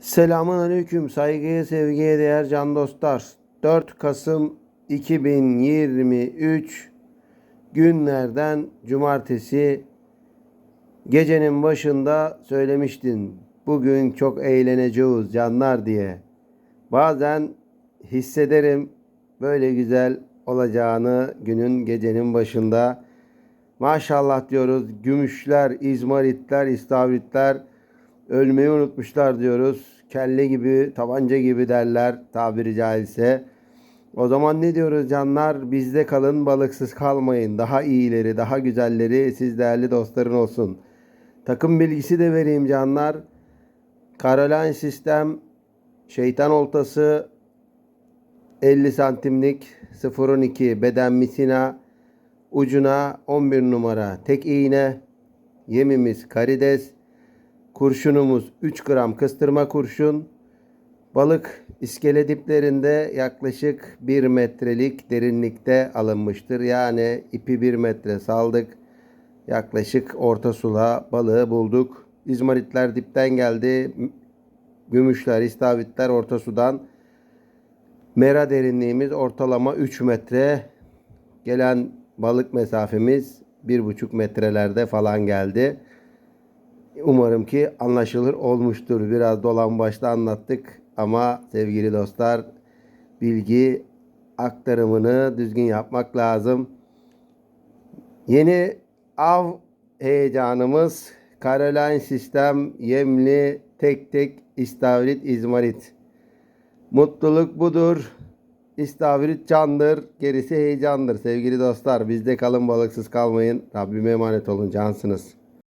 Selamun Aleyküm. Saygıya, sevgiye değer can dostlar. 4 Kasım 2023 günlerden cumartesi gecenin başında söylemiştin. Bugün çok eğleneceğiz canlar diye. Bazen hissederim böyle güzel olacağını günün gecenin başında. Maşallah diyoruz. Gümüşler, izmaritler, istavritler ölmeyi unutmuşlar diyoruz. Kelle gibi, tabanca gibi derler tabiri caizse. O zaman ne diyoruz canlar? Bizde kalın, balıksız kalmayın. Daha iyileri, daha güzelleri siz değerli dostların olsun. Takım bilgisi de vereyim canlar. Caroline sistem şeytan oltası 50 santimlik 012 beden misina ucuna 11 numara tek iğne yemimiz karides kurşunumuz 3 gram kıstırma kurşun. Balık iskele diplerinde yaklaşık 1 metrelik derinlikte alınmıştır. Yani ipi 1 metre saldık. Yaklaşık orta sula balığı bulduk. İzmaritler dipten geldi. Gümüşler istavritler orta sudan. Mera derinliğimiz ortalama 3 metre. Gelen balık mesafemiz 1,5 metrelerde falan geldi. Umarım ki anlaşılır olmuştur. Biraz dolan başta anlattık ama sevgili dostlar bilgi aktarımını düzgün yapmak lazım. Yeni av heyecanımız Caroline sistem yemli tek tek istavrit izmarit. Mutluluk budur. İstavrit candır. Gerisi heyecandır sevgili dostlar. Bizde kalın balıksız kalmayın. Rabbime emanet olun cansınız.